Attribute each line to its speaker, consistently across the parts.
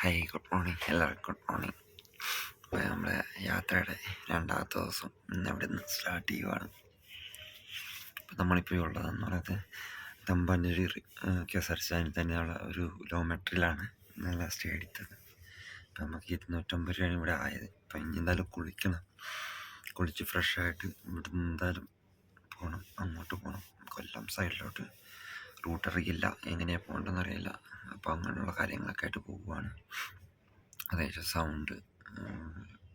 Speaker 1: Hi good morning എല്ലാവർക്കും good morning അപ്പോൾ നമ്മുടെ യാത്രയുടെ രണ്ടാമത്തെ ദിവസം ഇന്ന് ഇവിടെ നിന്ന് സ്റ്റാർട്ട് ചെയ്യുവാണ് അപ്പോൾ നമ്മളിപ്പോൾ ഉള്ളതെന്ന് പറയുന്നത് തമ്പാനൂരി കെ എസ് ആർ സ്റ്റാൻഡിൽ തന്നെയുള്ള ഒരു കിലോമീറ്ററിലാണ് നല്ല ലാസ്റ്റ് എടുത്തത്. അപ്പോൾ നമുക്ക് ഇരുന്നൂറ്റമ്പത് രൂപയാണ് ഇവിടെ ആയത്. അപ്പോൾ ഇനി എന്തായാലും കുളിക്കണം. കുളിച്ച് ഫ്രഷായിട്ട് ഇവിടെ നിന്ന് എന്തായാലും പോകണം അങ്ങോട്ട് പോകണം കൊല്ലം സൈഡിലോട്ട് റൂട്ട് അറിയില്ല എങ്ങനെയാണ് പോകേണ്ടതെന്ന് അറിയില്ല അപ്പോൾ അങ്ങനെയുള്ള കാര്യങ്ങളൊക്കെ ആയിട്ട് പോവുകയാണ് അതായത് സൗണ്ട്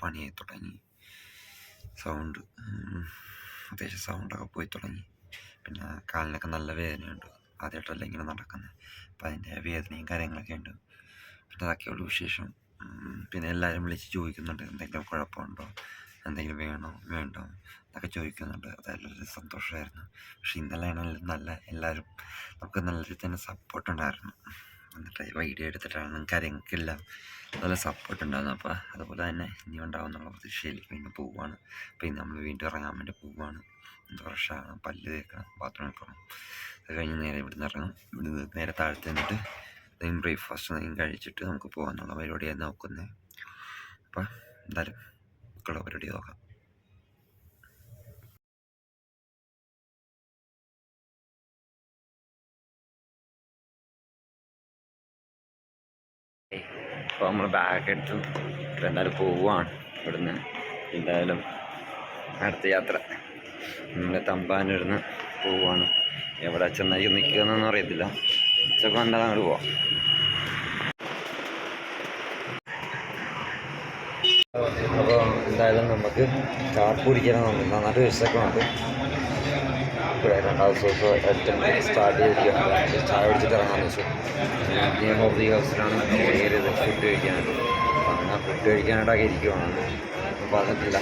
Speaker 1: പണിയായി തുടങ്ങി. സൗണ്ട് അത്യാവശ്യം സൗണ്ടൊക്കെ പോയി തുടങ്ങി. പിന്നെ കാലിനൊക്കെ നല്ല വേദനയുണ്ട്. ആദ്യമായിട്ടല്ല ഇങ്ങനെ നടക്കുന്നത് അപ്പോൾ അതിന്റെ വേദനയും കാര്യങ്ങളൊക്കെ ഉണ്ട്. പിന്നെ അതൊക്കെയുള്ള വിശേഷം. പിന്നെ എല്ലാവരും വിളിച്ച് ചോദിക്കുന്നുണ്ട് എന്തെങ്കിലും കുഴപ്പമുണ്ടോ? എന്തെങ്കിലും വേണോ വേണ്ടോ എന്നൊക്കെ ചോദിക്കുന്നുണ്ട്. അതെല്ലാം സന്തോഷമായിരുന്നു. പക്ഷെ ഇന്നലെ ആണെങ്കിലും നല്ല എല്ലാവരും നമുക്ക് നല്ല രീതിയിൽ തന്നെ സപ്പോർട്ട് ഉണ്ടായിരുന്നു. എന്നിട്ട് വീഡിയോ എടുത്തിട്ടാണ് നിങ്ങൾക്ക് കാര്യങ്ങൾക്കെല്ലാം നല്ല സപ്പോർട്ട് ഉണ്ടായിരുന്നു അപ്പോൾ അതുപോലെ തന്നെ ഇനി ഉണ്ടാവുന്നുള്ള പ്രതീക്ഷയിൽ വീണ്ടും പോവുകയാണ്. അപ്പോൾ ഇനി നമ്മൾ വീണ്ടും ഇറങ്ങാൻ വേണ്ടി പോവുകയാണ്. ഫ്രഷാണ് പല്ല് തേക്കണം ബാത്റൂമിൽ പോകണം അത് കഴിഞ്ഞ് നേരെ ഇവിടുന്ന് ഇറങ്ങും. ഇവിടുന്ന് നേരെ താഴത്ത് നിന്നിട്ട് എന്തെങ്കിലും ബ്രേക്ക്ഫാസ്റ്റ് കഴിച്ചിട്ട് നമുക്ക് പോകാനുള്ള പരിപാടിയാണ് നോക്കുന്നത്. അപ്പോൾ എന്തായാലും മക്കളുടെ അവരുടെ നോക്കാം. അപ്പോൾ നമ്മൾ ബാഗ് എടുത്തു. എന്തായാലും പോവുകയാണ് ഇവിടുന്ന്. എന്തായാലും അടുത്ത യാത്ര. നമ്മൾ തമ്പാനൂരിന്ന് പോവുകയാണ് എവിടെ ചെന്നായിരിക്കും നിൽക്കുന്നതെന്ന് അറിയത്തില്ല. ഉച്ചയ്ക്ക് എന്തായാലും അങ്ങോട്ട് പോവാം. എന്തായാലും നമുക്ക് കാപ്പ് കുടിക്കണം നന്നായിട്ട് വിശക്കുന്നുണ്ട് ഇവിടെ രണ്ടാമത്തെ ദിവസം ഏറ്റവും സ്റ്റാർട്ട് ചെയ്തിരിക്കുകയാണ്. ചായ പിടിച്ചിട്ട് ഇറങ്ങാൻ വെച്ചു ഗെയിം ഓഫ് ദി ഹൗസിലാണ് കയറിയത് ഫുഡ് കഴിക്കാനായിട്ട് അപ്പം അങ്ങനെ ഫുഡ് കഴിക്കാനായിട്ടൊക്കെ ഇരിക്കുവാണ്. പറഞ്ഞിട്ടില്ല.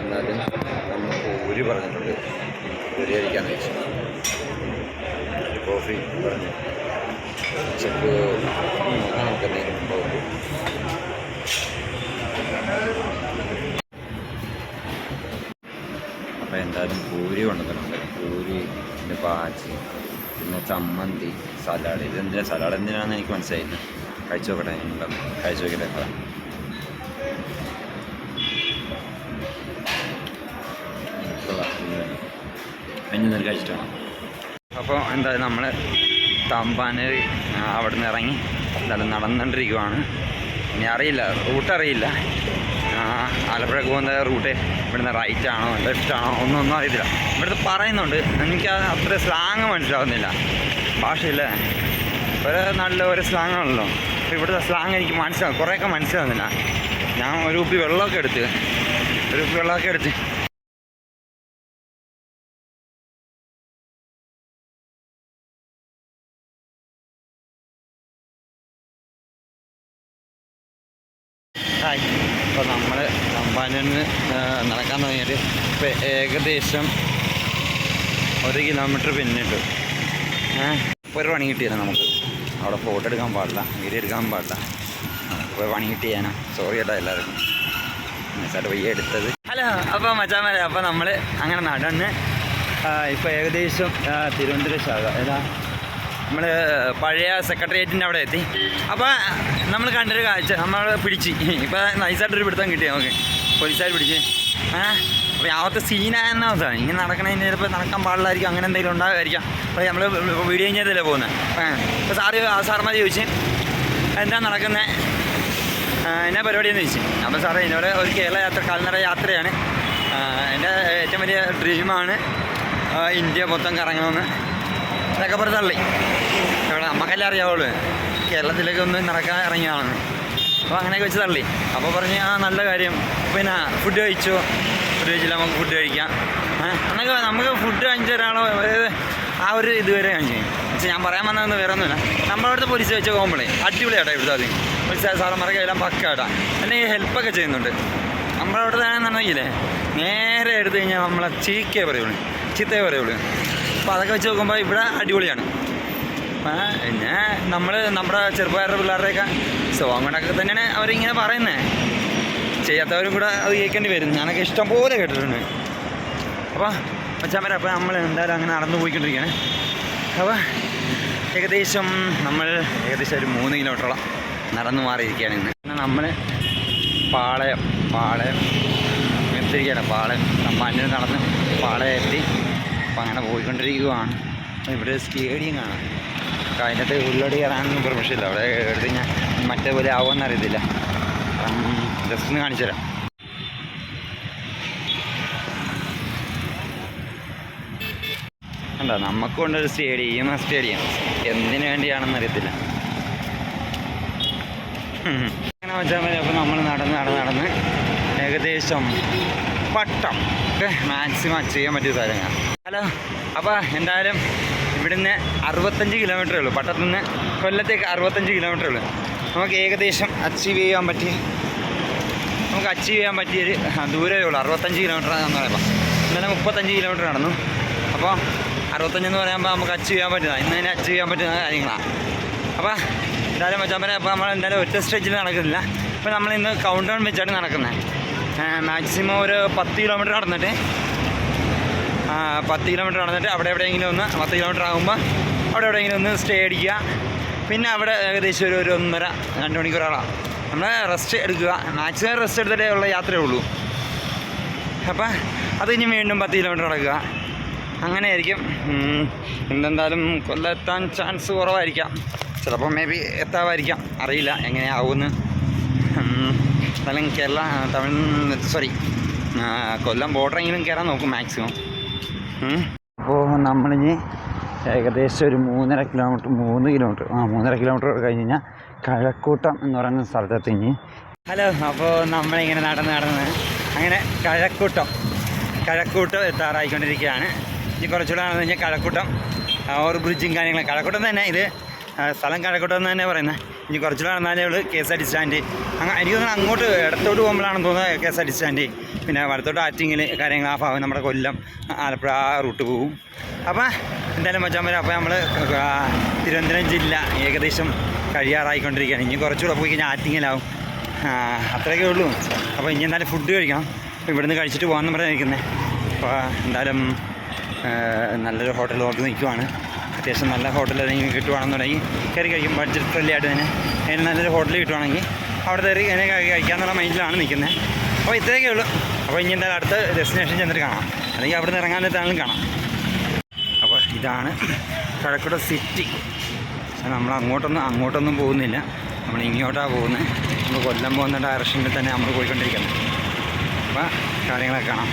Speaker 1: എന്നാലും നമ്മൾ പൂരി പറഞ്ഞിട്ടുണ്ട്. ഊരി കഴിക്കാൻ വെച്ചു. കോഫി പറഞ്ഞു. ചെക്ക് നമുക്ക് എന്തെങ്കിലും പോകും അപ്പോൾ എന്തായാലും പൂരി കൊണ്ടുവന്നിട്ടുണ്ട്. പൂരി പിന്നെ പാച്ചി പിന്നെ ചമ്മന്തി സലാഡ്. ഇതെന്തിനാ സലാഡ് എന്തിനാണെന്ന് എനിക്ക് മനസ്സിലായില്ല. കഴിച്ചു നോക്കട്ടെ കഴിച്ചു നോക്കട്ടെ അഞ്ഞൂറ് കഴിച്ചിട്ടാണ് അപ്പോൾ എന്തായാലും നമ്മൾ തമ്പാനൂർ അവിടെ നിന്ന് ഇറങ്ങി എന്തായാലും നടന്നുകൊണ്ടിരിക്കുവാണ് ഇനി അറിയില്ല റൂട്ട് അറിയില്ല. ആലപ്പുഴക്ക് പോകുന്ന റൂട്ട് ഇവിടുന്ന് റൈറ്റ് ആണോ ലെഫ്റ്റ് ആണോ ഒന്നും ഒന്നും അറിയത്തില്ല. ഇവിടുത്തെ പറയുന്നുണ്ട് എനിക്ക് അത് അത്ര സ്ലാങ് മനസ്സിലാവുന്നില്ല. ഭാഷയില്ലേ. ഒരു നല്ല ഒരു സ്ലാങ് ആണല്ലോ. അപ്പോൾ ഇവിടുത്തെ സ്ലാങ് എനിക്ക് മനസ്സിലാവും കുറേയൊക്കെ മനസ്സിലാവുന്നില്ല. ഞാൻ ഒരു കുപ്പി വെള്ളമൊക്കെ എടുത്ത് ഒരു കുപ്പി വെള്ളമൊക്കെ എടുത്ത് തമ്പാനൂരിന് നടക്കാൻ തുടങ്ങിയിട്ട് ഇപ്പോൾ ഏകദേശം ഒരു കിലോമീറ്റർ പിന്നിട്ടു. ഇപ്പോൾ ഒരു പണി കിട്ടിയാലോ നമുക്ക്. അവിടെ ഫോട്ടോ എടുക്കാൻ പാടില്ല വീഡിയോ എടുക്കാൻ പാടില്ല. ഇപ്പോൾ പണി കിട്ടിയാനാ. സോറി കേട്ടോ എല്ലാവർക്കും. എന്നുവെച്ചാൽ വയ്യ എടുത്തത്. ഹലോ അപ്പോൾ മച്ചാമാരെ അപ്പോൾ നമ്മൾ അങ്ങനെ നടന്ന് ഇപ്പോൾ ഏകദേശം തിരുവനന്തപുരം ശാഖ ഏതാ? നമ്മൾ പഴയ സെക്രട്ടേറിയറ്റിന്റെ അവിടെ എത്തി. അപ്പോൾ നമ്മൾ കണ്ടൊരു കാഴ്ച നമ്മൾ പിടിച്ച്. ഇപ്പോൾ നൈസായിട്ടൊരു പിടുത്തം കിട്ടി നമുക്ക്. പോലീസുകാർ പിടിച്ച്. ആ അപ്പോൾ യാവത്തെ സീനായെന്നാ സാർ ഇങ്ങനെ നടക്കണതിന് ചിലപ്പോൾ നടക്കാൻ പാടില്ലായിരിക്കും അങ്ങനെ എന്തെങ്കിലും ഉണ്ടാകുമായിരിക്കാം അപ്പോൾ നമ്മൾ വീഡിയോ കഴിഞ്ഞതല്ലേ പോകുന്നത് അപ്പോൾ സാറ് സാർമാർ ചോദിച്ച് എന്താ നടക്കുന്നത് എന്നാ പരിപാടിയെന്ന് ചോദിച്ചു. അപ്പോൾ സാറേ എന്നോട് ഒരു കേരള യാത്ര കാൽനട യാത്രയാണ്. എന്റെ ഏറ്റവും വലിയ ഡ്രീമാണ് ഇന്ത്യ മൊത്തം കറങ്ങണമെന്ന്. അതൊക്കെ പറഞ്ഞ് തള്ളി. നമുക്കെല്ലാം അറിയാവുള്ളൂ കേരളത്തിലേക്ക് ഒന്ന് നടക്കാൻ ഇറങ്ങിയാണെന്ന് അപ്പോൾ അങ്ങനെയൊക്കെ വെച്ച് തള്ളി. അപ്പോൾ പറഞ്ഞ് ആ നല്ല കാര്യം. പിന്നെ ഫുഡ് കഴിച്ചു? ഫുഡ് കഴിച്ചില്ല നമുക്ക് ഫുഡ് കഴിക്കാം. അങ്ങനെ നമുക്ക് ഫുഡ് കഴിച്ച ഒരാളോ ആ ഒരു ഇതുവരെ കാണിച്ചു പക്ഷേ ഞാൻ പറയാൻ വന്നതെന്ന് വേറെ ഒന്നുമില്ല നമ്മളവിടുത്തെ പോലീസ് വെച്ച് പോകുമ്പോഴേ അടിപൊളിയാട്ടോ ഇവിടുത്തെ അതിന് പോലീസ് സാറന്മാരൊക്കെ എല്ലാം പക്കാട്ടാ. എന്നെ ഈ ഹെൽപ്പൊക്കെ ചെയ്യുന്നുണ്ട്. നമ്മളവിടുത്തെ ആണെന്നുണ്ടെങ്കിലേ നേരെ എടുത്തു കഴിഞ്ഞാൽ നമ്മളെ ചീക്കേ പറയുള്ളൂ. ചീത്തേ പറയുള്ളൂ. അപ്പോൾ അതൊക്കെ വെച്ച് നോക്കുമ്പോൾ ഇവിടെ അടിപൊളിയാണ്. പിന്നെ നമ്മൾ നമ്മുടെ ചെറുപ്പക്കാരുടെ പിള്ളേരുടെയൊക്കെ കൊണ്ടൊക്കെ തന്നെയാണ് അവരിങ്ങനെ പറയുന്നത് ചെയ്യാത്തവരും കൂടെ അത് കേൾക്കേണ്ടി വരും. ഞാനൊക്കെ ഇഷ്ടം പോലെ കേട്ടിട്ടുണ്ട്. അപ്പോൾ മച്ചാമര അപ്പോൾ നമ്മൾ എന്തായാലും അങ്ങനെ നടന്നു പോയിക്കൊണ്ടിരിക്കുകയാണ്. അപ്പോൾ ഏകദേശം നമ്മൾ ഏകദേശം ഒരു മൂന്ന് കിലോമീറ്ററോളം നടന്നു മാറിയിരിക്കുകയാണ് ഇന്ന്. നമ്മൾ പാളയം പാളയം എത്തിയിരിക്കുകയാണ്. പാളയം തമ്പാനൂർ നടന്ന് പാളയം എത്തി അപ്പം അങ്ങനെ പോയിക്കൊണ്ടിരിക്കുകയാണ് ഇവിടെ സ്റ്റേഡിയം കാണാം. അപ്പോൾ അതിനകത്ത് ഉള്ളടി കയറാനൊന്നും പെർമിഷൻ ഇല്ല. അവിടെ എടുത്ത് ഞാൻ മറ്റേ പോലെ ആവുമെന്ന് അറിയത്തില്ല. ജസ്റ്റ് ഒന്ന് കാണിച്ചു തരാം. കണ്ടോ? നമുക്കൊണ്ടൊരു സ്റ്റേഡിയം സ്റ്റേഡിയം. എന്തിനു വേണ്ടിയാണെന്ന് അറിയത്തില്ല. അങ്ങനെ വെച്ചാൽ മതി. അപ്പോൾ നമ്മൾ നടന്ന് നടന്ന് നടന്ന് ഏകദേശം പട്ടം. മാക്സിമം ചെയ്യാൻ പറ്റിയ സാധനങ്ങൾ ഹലോ. അപ്പോൾ എന്തായാലും ഇവിടുന്ന് അറുപത്തഞ്ച് കിലോമീറ്ററേ ഉള്ളൂ. പട്ടത്തു നിന്ന് കൊല്ലത്തേക്ക് അറുപത്തഞ്ച് കിലോമീറ്ററേ ഉള്ളൂ. നമുക്ക് ഏകദേശം അച്ചീവ് ചെയ്യാൻ പറ്റിയ നമുക്ക് അച്ചീവ് ചെയ്യാൻ പറ്റിയൊരു ദൂരമേ ഉള്ളൂ. അറുപത്തഞ്ച് കിലോമീറ്റർ എന്ന് പറയുമ്പോൾ ഇന്നലെ മുപ്പത്തഞ്ച് കിലോമീറ്റർ നടന്നു. അപ്പോൾ അറുപത്തഞ്ചെന്ന് പറയുമ്പോൾ നമുക്ക് അച്ചീവ് ചെയ്യാൻ പറ്റുന്ന ഇന്ന് തന്നെ അച്ചീവ് ചെയ്യാൻ പറ്റുന്ന കാര്യങ്ങളാണ്. അപ്പോൾ എന്തായാലും മച്ചാമ്പനെ അപ്പോൾ നമ്മൾ എന്തായാലും ഒറ്റ സ്റ്റേജിൽ നടക്കുന്നില്ല. ഇപ്പോൾ നമ്മൾ ഇന്ന് കൗണ്ട് ഡൗൺ വെച്ചാണ് നടക്കുന്നത്. മാക്സിമം ഒരു പത്ത് കിലോമീറ്റർ നടന്നിട്ട് പത്ത് കിലോമീറ്റർ നടന്നിട്ട് അവിടെ എവിടെയെങ്കിലും ഒന്ന് പത്ത് കിലോമീറ്റർ ആകുമ്പോൾ അവിടെ എവിടെയെങ്കിലും ഒന്ന് സ്റ്റേ അടിക്കുക. പിന്നെ അവിടെ ഏകദേശം ഒരു ഒരു ഒന്നര രണ്ട് മണിക്കൂറോളാണ് നമ്മൾ റെസ്റ്റ് എടുക്കുക. മാക്സിമം റെസ്റ്റ് എടുത്തിട്ടേ ഉള്ള യാത്രയേ ഉള്ളൂ. അപ്പം അത് കഴിഞ്ഞ് വീണ്ടും പത്ത് കിലോമീറ്റർ നടക്കുക. അങ്ങനെയായിരിക്കും എന്തെന്തായാലും കൊല്ലെത്താൻ ചാൻസ് കുറവായിരിക്കാം. ചിലപ്പോൾ മേ ബി എത്താമായിരിക്കാം അറിയില്ല എങ്ങനെയാവുമെന്ന് എന്നാലും കേരള തമിഴ് സോറി കൊല്ലം ബോർഡറെങ്കിലും കയറാൻ നോക്കും മാക്സിമം അപ്പോൾ നമ്മളിനി ഏകദേശം ഒരു മൂന്നര കിലോമീറ്റർ മൂന്ന് കിലോമീറ്റർ ആ മൂന്നര കിലോമീറ്റർ കഴിഞ്ഞ് കഴിഞ്ഞാൽ കഴക്കൂട്ടം എന്ന് പറയുന്ന സ്ഥലത്തെത്തി ഇനി. ഹലോ അപ്പോൾ നമ്മളിങ്ങനെ നടന്ന് നടന്ന് അങ്ങനെ കഴക്കൂട്ടം കഴക്കൂട്ടം എത്താറായിക്കൊണ്ടിരിക്കുകയാണ്. ഇനി കുറച്ചുകൂടെ നടന്നു കഴിഞ്ഞാൽ കഴക്കൂട്ടം ഓവർ ബ്രിഡ്ജും കാര്യങ്ങളും. കഴക്കൂട്ടം തന്നെ ഇത് സ്ഥലം കഴക്കൂട്ടം എന്ന് തന്നെ പറയുന്നത്. ഇനി കുറച്ചുകൂടെ നടന്നാലേ ഉള്ളൂ. K S R T stand അങ്ങനെ എനിക്ക് തോന്നുന്നു അങ്ങോട്ട് ഇടത്തോട്ട് പോകുമ്പോഴാണെന്ന് തോന്നുന്നത് K S R T stand പിന്നെ വലത്തോട്ട് ആറ്റിങ്ങിൽ കാര്യങ്ങൾ ആ ഭാഗം നമ്മുടെ കൊല്ലം ആലപ്പുഴ ആ റൂട്ട് പോകും. അപ്പോൾ എന്തായാലും മച്ചാൻ വരാം അപ്പോൾ നമ്മൾ തിരുവനന്തപുരം ജില്ല ഏകദേശം കഴിയാറായിക്കൊണ്ടിരിക്കുകയാണ്. ഇനി കുറച്ചുകൂടെ പോയി കഴിഞ്ഞാൽ ആറ്റിങ്ങിലാവും. അത്രയൊക്കെ ഉള്ളൂ. അപ്പോൾ ഇനി എന്തായാലും ഫുഡ് കഴിക്കണം. ഇവിടുന്ന് കഴിച്ചിട്ട് പോകാമെന്ന് പറഞ്ഞിരിക്കുന്നത് അപ്പോൾ എന്തായാലും നല്ലൊരു ഹോട്ടൽ നോക്കി നിൽക്കുവാണ്. അത്യാവശ്യം നല്ല ഹോട്ടൽ ഏതെങ്കിലും കിട്ടുവാണെന്നുണ്ടെങ്കിൽ കയറി കഴിക്കും. ബഡ്ജറ്റ് ഫ്രണ്ട്ലി ആയിട്ട് തന്നെ. അതിന് നല്ലൊരു ഹോട്ടൽ കിട്ടുവാണെങ്കിൽ അവിടെ കയറി അതിനെ കഴിക്കാമെന്നുള്ള മൈൻഡിലാണ് നിൽക്കുന്നത്. അപ്പോൾ ഇത്രയൊക്കെ ഉള്ളൂ. അപ്പോൾ ഇനി എന്തായാലും അടുത്ത ഡെസ്റ്റിനേഷൻ ചെന്നിട്ട് കാണാം. അല്ലെങ്കിൽ അവിടെ നിന്ന് ഇറങ്ങാൻ നേരത്താണെങ്കിലും കാണാം. അപ്പോൾ ഇതാണ് കഴക്കൂട്ട സിറ്റി നമ്മൾ അങ്ങോട്ടൊന്നും അങ്ങോട്ടൊന്നും പോകുന്നില്ല. നമ്മൾ ഇങ്ങോട്ടാണ് പോകുന്നത്. നമ്മൾ കൊല്ലം പോകുന്ന ഡയറക്ഷനിൽ തന്നെ നമ്മൾ പോയിക്കൊണ്ടിരിക്കുന്നത്. അപ്പോൾ കാര്യങ്ങളൊക്കെ കാണാം.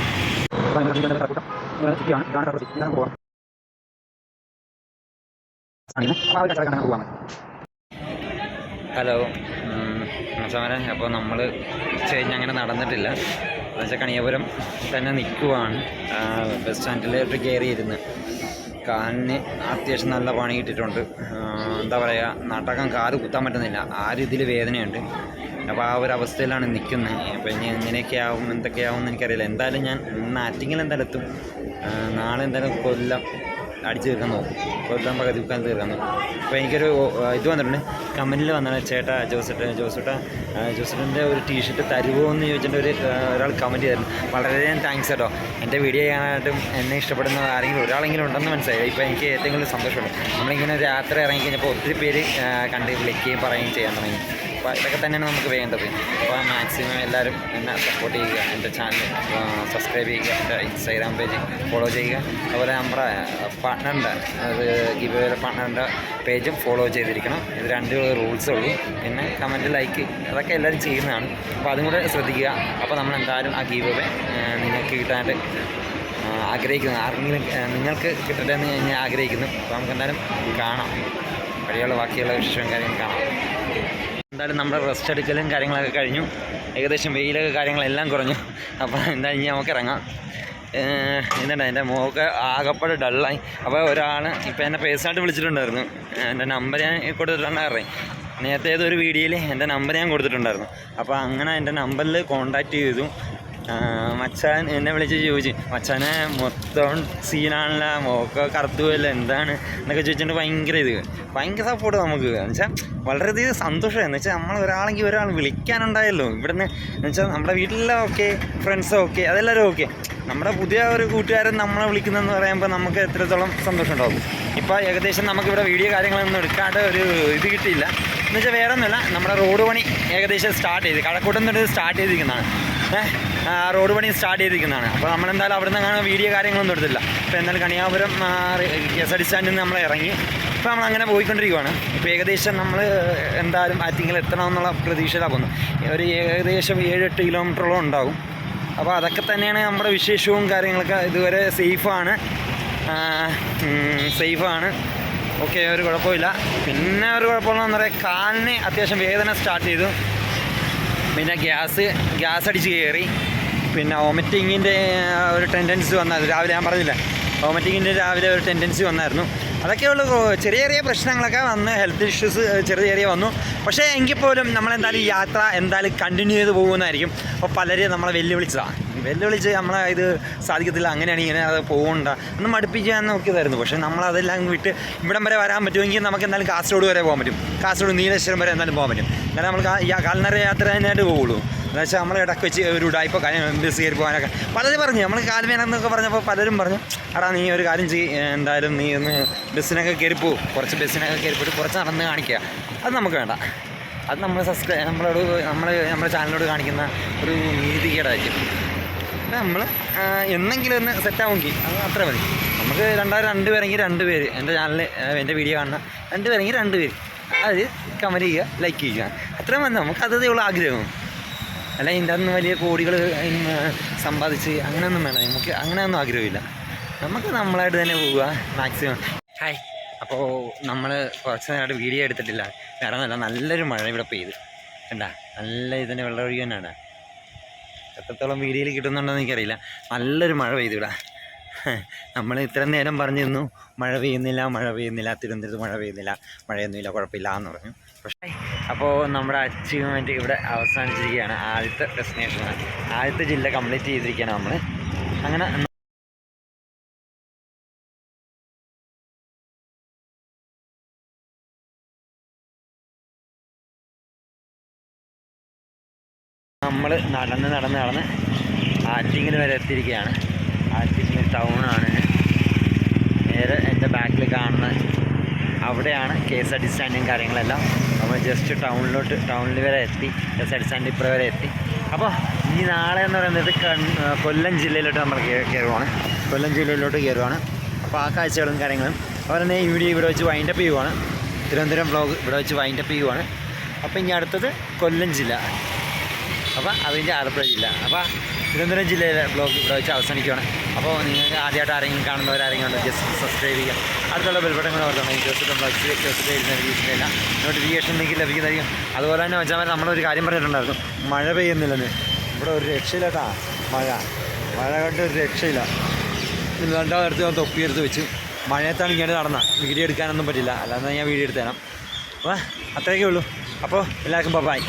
Speaker 1: ഹലോ. സമരം അപ്പോൾ നമ്മൾ ചേഞ്ച് അങ്ങനെ നടന്നിട്ടില്ല. എന്നുവെച്ചാൽ കണിയപുരം തന്നെ നിൽക്കുവാണ് ബസ് സ്റ്റാൻഡിലോട്ട് കയറിയിരുന്ന് കാലിന് അത്യാവശ്യം നല്ല പണി കിട്ടിയിട്ടുണ്ട്. എന്താ പറയുക നാട്ടകം കാൽ കുത്താൻ പറ്റുന്നില്ല. ആ രീതിയിൽ വേദനയുണ്ട്. അപ്പോൾ ആ ഒരു അവസ്ഥയിലാണ് നിൽക്കുന്നത് അപ്പോൾ ഇനി എങ്ങനെയൊക്കെ ആവും എന്തൊക്കെയാവും എന്ന് എനിക്കറിയില്ല. എന്തായാലും ഞാൻ ഇന്ന് ആറ്റിങ്ങിൽ എന്തായാലും എത്തും. നാളെ എന്തായാലും കൊല്ലം. അടിച്ചു തീർക്കാൻ നോക്കും കൊല്ലം പകുതി മുക്കാൻ തീർക്കാൻ നോക്കും അപ്പോൾ എനിക്കൊരു ഇത് വന്നിട്ടുണ്ട്. കമന്റിൽ വന്നാണ് ചേട്ടാ ജോസട്ട ജോസട്ട ജോസട്ടന്റെ ഒരു ടീഷർട്ട് തരുമോ എന്ന് ചോദിച്ചിട്ട് ഒരു ഒരാൾ കമന്റ് ചെയ്തിരുന്നു. വളരെയധികം താങ്ക്സ് കേട്ടോ. എന്റെ വീഡിയോ കാണാനായിട്ടും എന്നെ ഇഷ്ടപ്പെടുന്ന ആരെങ്കിലും ഒരാളെങ്കിലും ഉണ്ടെന്ന് മനസ്സിലായി. ഇപ്പോൾ എനിക്ക് ഏറ്റവും കൂടുതൽ സന്തോഷമുണ്ട്. നമ്മളിങ്ങനെ രാത്രി ഇറങ്ങിക്കഴിഞ്ഞപ്പോൾ ഒത്തിരി പേര് കണ്ട് വിളിക്കുകയും പറയുകയും ചെയ്യാൻ തുടങ്ങി. അപ്പോൾ ഇതൊക്കെ തന്നെയാണ് നമുക്ക് വേണ്ടത്. അപ്പോൾ മാക്സിമം എല്ലാവരും എന്നെ സപ്പോർട്ട് ചെയ്യുക എന്റെ ചാനൽ സബ്സ്ക്രൈബ് ചെയ്യുക എന്റെ ഇൻസ്റ്റാഗ്രാം പേജ് ഫോളോ ചെയ്യുക. അതുപോലെ നമ്മുടെ പാർട്ട്ണറിന്റെ അത് ഗിവ് പാർട്ട്ണറിന്റെ പേജും ഫോളോ ചെയ്തിരിക്കണം. ഇത് രണ്ട് റൂൾസേ ഉള്ളൂ. പിന്നെ കമന്റ് ലൈക്ക് അതൊക്കെ എല്ലാവരും ചെയ്യുന്നതാണ്. അപ്പോൾ അതും കൂടെ ശ്രദ്ധിക്കുക. അപ്പോൾ നമ്മൾ എന്തായാലും ആ ഗീവേ നിങ്ങൾക്ക് കിട്ടാനായിട്ട് ആഗ്രഹിക്കുന്നു. ആർക്കെങ്കിലും നിങ്ങൾക്ക് കിട്ടട്ടെ എന്ന് ഞാൻ ആഗ്രഹിക്കുന്നു. അപ്പോൾ നമുക്ക് എന്തായാലും കാണാം. വഴിയുള്ള ബാക്കിയുള്ള വിഷയവും കാര്യങ്ങളും കാണാം. എന്തായാലും നമ്മുടെ റെസ്റ്റ് എടുക്കലും കാര്യങ്ങളൊക്കെ കഴിഞ്ഞു. ഏകദേശം വെയിലൊക്കെ കാര്യങ്ങളെല്ലാം കുറഞ്ഞു. അപ്പോൾ എന്താ ഇനി നമുക്ക് ഇറങ്ങാം. എന്താണ് എന്റെ മോക്ക് ആകപ്പാട് ഡള്ളായി അപ്പോൾ ഒരാൾ ഇപ്പോൾ എന്നെ പേഴ്സണായിട്ട് വിളിച്ചിട്ടുണ്ടായിരുന്നു. എന്റെ നമ്പർ ഞാൻ കൊടുത്തിട്ടുണ്ടായിരുന്നേ. നേരത്തെ ഏതൊരു വീഡിയോയിൽ എന്റെ നമ്പർ ഞാൻ കൊടുത്തിട്ടുണ്ടായിരുന്നു. അപ്പോൾ അങ്ങനെ എന്റെ നമ്പറിൽ കോൺടാക്റ്റ് ചെയ്തു. മച്ചാൻ എന്നെ വിളിച്ച് ചോദിച്ചു മച്ചാനെ മൊത്തം സീനാണല്ലോ മോക്ക കറുത്തു പോയല്ലോ എന്താണ്? എന്നൊക്കെ ചോദിച്ചിട്ട് ഭയങ്കര ഇത് ഭയങ്കര സപ്പോർട്ട് നമുക്ക്. എന്ന് വെച്ചാൽ വളരെയധികം സന്തോഷം. വെച്ചാൽ നമ്മൾ ഒരാളെങ്കിൽ ഒരാൾ വിളിക്കാനുണ്ടായല്ലോ. ഇവിടുന്ന് എന്ന് വെച്ചാൽ നമ്മുടെ വീട്ടിലെല്ലാം ഓക്കെ ഫ്രണ്ട്സും ഓക്കെ അതെല്ലാവരും ഓക്കെ നമ്മുടെ പുതിയ ഒരു കൂട്ടുകാരൻ നമ്മളെ വിളിക്കുന്നതെന്ന് പറയുമ്പോൾ നമുക്ക് എത്രത്തോളം സന്തോഷം ഉണ്ടാകും ഇപ്പോൾ ഏകദേശം നമുക്കിവിടെ വീഡിയോ കാര്യങ്ങളൊന്നും എടുക്കാണ്ട് ഒരു ഇത് കിട്ടിയില്ല. എന്ന് വെച്ചാൽ വേറെ ഒന്നുമില്ല നമ്മുടെ റോഡ് പണി ഏകദേശം സ്റ്റാർട്ട് ചെയ്ത് കഴക്കൂട്ടം തൊട്ട് സ്റ്റാർട്ട് ചെയ്തിരിക്കുന്നതാണ്. റോഡ് പണി സ്റ്റാർട്ട് ചെയ്തിരിക്കുന്നതാണ്. അപ്പോൾ നമ്മളെന്തായാലും അവിടെ നിന്ന് അങ്ങനെ വീഡിയോ കാര്യങ്ങളൊന്നും എടുത്തില്ല അപ്പോൾ എന്തായാലും കണിയാപുരം എസ് ആർ സ്റ്റാൻഡിൽ നിന്ന് നമ്മൾ ഇറങ്ങി. അപ്പോൾ നമ്മൾ അങ്ങനെ പോയിക്കൊണ്ടിരിക്കുകയാണ് ഇപ്പോൾ ഏകദേശം നമ്മൾ എന്തായാലും ആറ്റിങ്ങിൽ എത്തണമെന്നുള്ള പ്രതീക്ഷയിലാണ് പോകുന്നത്. ഒരു ഏകദേശം ഏഴ് എട്ട് കിലോമീറ്ററോളം ഉണ്ടാകും അപ്പോൾ അതൊക്കെ തന്നെയാണ് നമ്മുടെ വിശേഷവും കാര്യങ്ങളൊക്കെ ഇതുവരെ സേഫാണ്. സേഫാണ്. ഓക്കെ ഒരു കുഴപ്പമില്ല. പിന്നെ ഒരു കുഴപ്പമുള്ളതെന്ന് പറയാം കാലിന് അത്യാവശ്യം വേദന സ്റ്റാർട്ട് ചെയ്തു. പിന്നെ ഗ്യാസ് ഗ്യാസ് അടിച്ച് കയറി പിന്നെ വോമിറ്റിങ്ങിന്റെ ഒരു ടെൻഡൻസി വന്നായിരുന്നു രാവിലെ ഞാൻ പറഞ്ഞില്ല? വോമിറ്റിങ്ങിന്റെ രാവിലെ ഒരു ടെൻഡൻസി വന്നായിരുന്നു. അതൊക്കെയുള്ള ചെറിയ ചെറിയ പ്രശ്നങ്ങളൊക്കെ വന്ന് ഹെൽത്ത് ഇഷ്യൂസ് ചെറിയ ചെറിയ വന്നു. പക്ഷേ എങ്കിൽ പോലും നമ്മളെന്തായാലും യാത്ര എന്തായാലും കണ്ടിന്യൂ ചെയ്ത് പോകുന്നതായിരിക്കും. അപ്പോൾ പലരെയും നമ്മളെ വെല്ലുവിളിച്ചതാണ് വെല്ലുവിളിച്ച് നമ്മളെ ഇത് സാധിക്കത്തില്ല അങ്ങനെയാണ് ഇങ്ങനെ അത് പോകണ്ട. ഒന്ന് മടുപ്പിക്കാൻ നോക്കിയതായിരുന്നു. പക്ഷേ നമ്മളതെല്ലാം വിട്ട് ഇവിടം വരെ വരാൻ പറ്റുമെങ്കിൽ നമുക്ക് എന്തായാലും കാസർഗോഡ് വരെ പോകാൻ പറ്റും. കാസർഗോഡ് നീലേശ്വരം വരെ എന്തായാലും പോകാൻ പറ്റും. കാരണം നമ്മൾ കാൽനര യാത്ര തന്നെയായിട്ട് പോകുള്ളൂ എന്ന് വെച്ചാൽ നമ്മൾ ഇടയ്ക്ക് വെച്ച് ഒരു ഉടായ്പ ബസ് കയറി പോകാനൊക്കെ. പലരും പറഞ്ഞു നമ്മൾ കാൽവേനെന്നൊക്കെ പറഞ്ഞപ്പോൾ പലരും പറഞ്ഞു അടാ നീ ഒരു കാര്യം ചെയ് എന്തായാലും നീ ഒന്ന് ബസ്സിനൊക്കെ കയറി പോകും കുറച്ച് ബസ്സിനൊക്കെ കയറി പോയിട്ട് കുറച്ച് നടന്ന് കാണിക്കുക അത് നമുക്ക് വേണ്ട. അത് നമ്മൾ സബ്സ്ക്രൈബ് നമ്മളോട് നമ്മൾ നമ്മുടെ ചാനലിനോട് കാണിക്കുന്ന ഒരു നീതികേടായിരിക്കും. നമ്മൾ എന്നെങ്കിലും ഒന്ന് സെറ്റാവുമെങ്കിൽ അത് അത്ര മതി. നമുക്ക് രണ്ടായിരം രണ്ട് പേരെങ്കിൽ രണ്ട് പേര്. എന്റെ ചാനൽ എന്റെ വീഡിയോ കാണുന്ന രണ്ട് പേരെങ്കിൽ രണ്ട് പേര്. അത് കമന്റ് ചെയ്യുക ലൈക്ക് ചെയ്യുക. അത്രയും മതി. നമുക്ക് അതേ ഉള്ള ആഗ്രഹം. അല്ല ഇതിന്റെ അന്ന് വലിയ കോടികൾ സമ്പാദിച്ച് അങ്ങനെയൊന്നും വേണം നമുക്ക് അങ്ങനെയൊന്നും ആഗ്രഹമില്ല. നമുക്ക് നമ്മളായിട്ട് തന്നെ പോവുക മാക്സിമം ഹായ് അപ്പോൾ നമ്മൾ കുറച്ച് നേരമായിട്ട് വീഡിയോ എടുത്തിട്ടില്ല. വേറെ നല്ല നല്ലൊരു മഴ ഇവിടെ പെയ്ത്. കണ്ടാ? നല്ല ഇതിന്റെ വെള്ളം തന്നെയാണ് എത്രത്തോളം വീഡിയോയിൽ കിട്ടുന്നുണ്ടോ എന്ന് എനിക്കറിയില്ല. നല്ലൊരു മഴ പെയ്തു ഇവിടെ. നമ്മൾ ഇത്രയും നേരം പറഞ്ഞിരുന്നു മഴ പെയ്യുന്നില്ല മഴ പെയ്യുന്നില്ല തിരുവനന്തപുരത്ത് മഴ പെയ്യുന്നില്ല മഴയൊന്നുമില്ല കുഴപ്പമില്ല എന്ന് പറഞ്ഞു. പക്ഷേ അപ്പോൾ നമ്മുടെ അച്ചീവ്മെന്റ് ഇവിടെ അവസാനിച്ചിരിക്കുകയാണ്. ആദ്യത്തെ ഡെസ്റ്റിനേഷനാണ് ആദ്യത്തെ ജില്ല കംപ്ലീറ്റ് ചെയ്തിരിക്കുകയാണ് നമ്മൾ അങ്ങനെ നമ്മൾ നടന്ന് നടന്ന് നടന്ന് ആറ്റിങ്ങിൽ വരെ എത്തിയിരിക്കുകയാണ്. ആറ്റിങ്ങിൽ ടൗണാണ് നേരെ എന്റെ ബാക്കിൽ കാണുന്നത് അവിടെയാണ് കെ എസ് ആർ ടി സ്റ്റാൻഡും കാര്യങ്ങളെല്ലാം. നമ്മൾ ജസ്റ്റ് ടൗണിലോട്ട് ടൗണിൽ വരെ എത്തി. എസ് ടി ഇപ്പുറം വരെ എത്തി. അപ്പോൾ ഈ നാളെ എന്ന് പറയുന്നത് കൊല്ലം ജില്ലയിലോട്ട് നമ്മൾ കയറുവാണ് കൊല്ലം ജില്ലയിലോട്ട് കയറുവാണ് അപ്പോൾ ആ കാഴ്ചകളും കാര്യങ്ങളും. അതുപോലെ തന്നെ ഈ വീഡിയോ ഇവിടെ വെച്ച് വൈൻഡപ്പ് ചെയ്യുവാണ്. തിരുവനന്തപുരം വ്ളോഗ് ഇവിടെ വെച്ച് വൈൻഡപ്പ് ചെയ്യുവാണ്. അപ്പോൾ ഇനി അടുത്തത് കൊല്ലം ജില്ല. അപ്പോൾ അതിന്റെ ആലപ്പുഴ ജില്ല. അപ്പോൾ തിരുവനന്തപുരം ജില്ലയിലെ ബ്ലോഗ് ഇവിടെ വെച്ച് അവസാനിക്കുകയാണ്. അപ്പോൾ നിങ്ങൾക്ക് ആദ്യമായിട്ട് ആരെങ്കിലും കാണുന്നവരാരെങ്കിലും ഉണ്ടോ ജസ്റ്റ് സബ്സ്ക്രൈബ് ചെയ്യുക. അടുത്തുള്ള ബെൽബട്ടങ്ങൾ ഓർക്കണം. ഈ ദിവസത്തെ ബ്ലോഗ്സിൽ ദിവസത്തെ ഇരുന്ന നോട്ടിഫിക്കേഷൻ നിങ്ങൾക്ക് ലഭിക്കുന്നതായിരിക്കും അതുപോലെ തന്നെ വെച്ചാൽ നമ്മളൊരു കാര്യം പറഞ്ഞിട്ടുണ്ടായിരുന്നു. മഴ പെയ്യുന്നില്ലെന്ന്. ഇവിടെ ഒരു രക്ഷയില്ലാട്ടാ. മഴ. മഴ കൊണ്ട് ഒരു രക്ഷയില്ല. രണ്ടാം നേരത്തെ ഞാൻ തൊപ്പിയെടുത്ത് വെച്ചു. മഴയത്താണ് ഇങ്ങനെ നടന്ന. വീഡിയോ എടുക്കാനൊന്നും പറ്റില്ല. അല്ലാതെ ഞാൻ വീഡിയോ എടുത്തു തരാം. അപ്പോൾ അത്രയൊക്കെ ഉള്ളൂ. അപ്പോൾ എല്ലാവർക്കും ബൈ